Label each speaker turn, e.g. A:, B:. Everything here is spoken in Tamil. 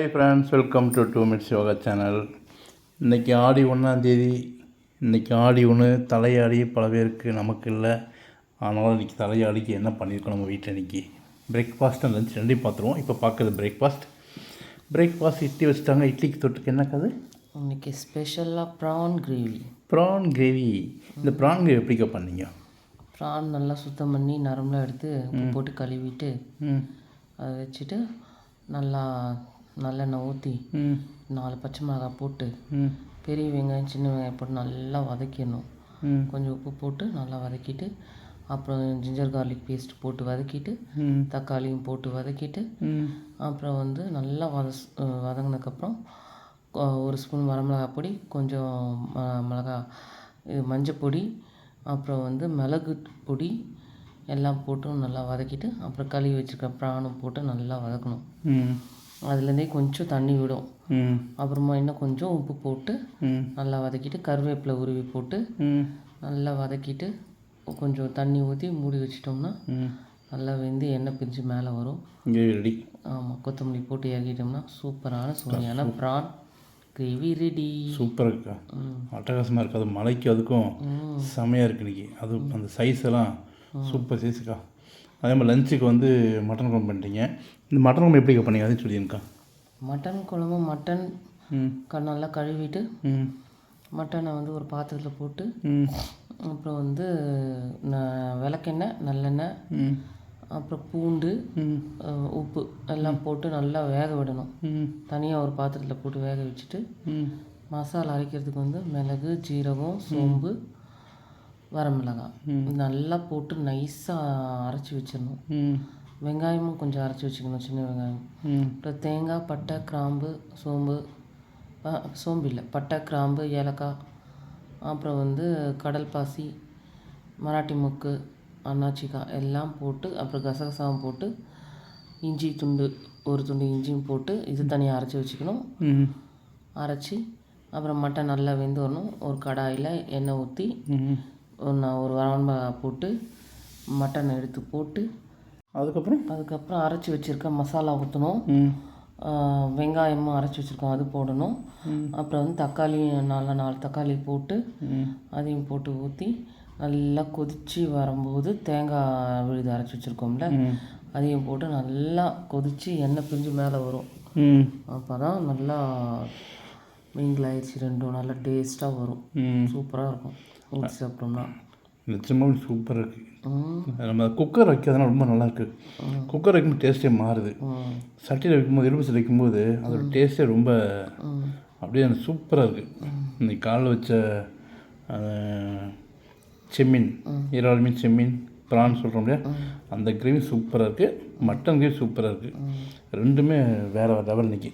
A: Hi friends welcome to two minutes yoga channel இன்றைக்கி ஆடி ஒன்றாந்தேதி இன்றைக்கி ஆடி ஒன்று தலையாடி பல பேருக்கு நமக்கு இல்லை. ஆனாலும் இன்றைக்கி தலையாடிக்கு என்ன பண்ணியிருக்கோம் நம்ம வீட்டில் இன்றைக்கி பிரேக்ஃபாஸ்ட் அண்ட் லஞ்ச் ரெண்டையும் பார்த்துருவோம் இப்போ பார்க்குறது பிரேக்ஃபாஸ்ட் பிரேக்ஃபாஸ்ட் இட்லி வச்சுட்டாங்க. இட்லிக்கு தொட்டுக்கு என்ன கது?
B: இன்னைக்கு ஸ்பெஷலாக ப்ரான் கிரேவி
A: ப்ரான் கிரேவி இந்த ப்ரான் கிரேவி எப்படிக்கா பண்ணீங்க?
B: ப்ரான் நல்லா சுத்தம் பண்ணி நரம்புலாம் எடுத்து போட்டு கழுவிட்டு அதை வச்சுட்டு நல்லா நல்லெண்ணெய் ஊற்றி நாலு பச்சை மிளகாய் போட்டு பெரிய வெங்காயம் சின்ன வெங்காயம் போட்டு நல்லா வதக்கிடணும். கொஞ்சம் உப்பு போட்டு நல்லா வதக்கிட்டு அப்புறம் ஜிஞ்சர் கார்லிக் பேஸ்ட் போட்டு வதக்கிட்டு தக்காளியும் போட்டு வதக்கிட்டு அப்புறம் வந்து நல்லா வத வதங்கினதுக்கப்புறம் ஒரு ஸ்பூன் வரமிளகாய் பொடி கொஞ்சம் மிளகா இது மஞ்சள் பொடி அப்புறம் வந்து மிளகு பொடி எல்லாம் போட்டு நல்லா வதக்கிட்டு அப்புறம் கழுவி வச்சுருக்க ப்ரானும் போட்டு நல்லா வதக்கணும். அதுலேருந்தே கொஞ்சம் தண்ணி விடும். அப்புறமா இன்னும் கொஞ்சம் உப்பு போட்டு நல்லா வதக்கிட்டு கருவேப்பிலை உருவி போட்டு நல்லா வதக்கிட்டு கொஞ்சம் தண்ணி ஊற்றி மூடி வச்சிட்டோம்னா நல்லா வெந்து எண்ணெய் பிரிஞ்சு மேலே வரும்.
A: ரெடி
B: ஆமாம் கொத்தமல்லி போட்டு இறக்கிட்டோம்னா சூப்பரான சுவையான ப்ரான் கிரேவி ரெடி
A: சூப்பராக இருக்கா? அட்டகாசமாக இருக்குது அது மலைக்கு அதுக்கும் செமையாக இருக்கு இன்னைக்கு. அது அந்த சைஸ் எல்லாம் சூப்பர் சைஸுக்கா அதே மாதிரி லஞ்சுக்கு வந்து மட்டன் குழம்பு பண்ணிட்டீங்க. இந்த மட்டன் குழம்பு எப்படி பண்ணீங்க அதையும் சொல்லியிருக்கா
B: மட்டன் குழம்பு மட்டன் க நல்லா கழுவிட்டு மட்டனை வந்து ஒரு பாத்திரத்தில் போட்டு அப்புறம் வந்து விளக்கெண்ணெய் நல்லெண்ணெய் அப்புறம் பூண்டு உப்பு எல்லாம் போட்டு நல்லா வேக விடணும். தனியாக ஒரு பாத்திரத்தில் போட்டு வேக வச்சுட்டு மசாலா அரைக்கிறதுக்கு வந்து மிளகு ஜீரகம் சோம்பு வரமிளகாய் நல்லா போட்டு நைஸாக அரைச்சி வச்சிடணும். வெங்காயமும் கொஞ்சம் அரைச்சி வச்சுக்கணும் சின்ன வெங்காயம். அப்புறம் தேங்காய் பட்டை கிராம்பு சோம்பு சோம்பு இல்லை பட்டை கிராம்பு ஏலக்காய் அப்புறம் வந்து கடல் பாசி மராட்டி மொக்கு அன்னாச்சிக்காய் எல்லாம் போட்டு அப்புறம் கசகசாவும் போட்டு இஞ்சி துண்டு ஒரு துண்டு இஞ்சியும் போட்டு இது தனியாக அரைச்சி வச்சுக்கணும். அரைச்சி அப்புறம் மட்டன் நல்லா வெந்து வரணும். ஒரு கடாயில் எண்ணெய் ஊற்றி நான் ஒரு வரமிளகா போட்டு மட்டன் எடுத்து போட்டு
A: அதுக்கப்புறம்?
B: அதுக்கப்புறம் அரைச்சி வச்சுருக்க மசாலா ஊற்றணும் வெங்காயமும் அரைச்சி வச்சுருக்கோம் அது போடணும். அப்புறம் வந்து தக்காளி நாலு நாலு தக்காளி போட்டு அதையும் போட்டு ஊற்றி நல்லா கொதித்து வரும்போது தேங்காய் விழுது அரைச்சி வச்சுருக்கோம்ல அதையும் போட்டு நல்லா கொதித்து எண்ணெய் பிரிஞ்சு மேலே வரும். அப்போ தான் நல்லா மிங்கிள் ஆயிடுச்சு ரெண்டும் நல்லா டேஸ்ட்டாக வரும். சூப்பராக இருக்கும். ஊற்றி சாப்பிட்டோம்னா
A: நிச்சயமாக சூப்பராக இருக்குது நம்ம குக்கர் வைக்கிறதுனா ரொம்ப நல்லா இருக்கு குக்கர் வைக்கும்போது டேஸ்ட்டே மாறுது. சட்டியில் வைக்கும்போது இரும்பு வைக்கும்போது அதோட டேஸ்ட்டே ரொம்ப அப்படியே எனக்கு சூப்பராக இருக்குது இன்னைக்கு காலைல வச்ச செம்மீன் இறால் மீன் செம்மீன் ப்ரான் சொல்கிறோம் இல்லையா? அந்த கிரேவி சூப்பராக இருக்குது மட்டன் கிரேவி சூப்பராக இருக்குது ரெண்டுமே வேறு லெவல் இன்னைக்கு.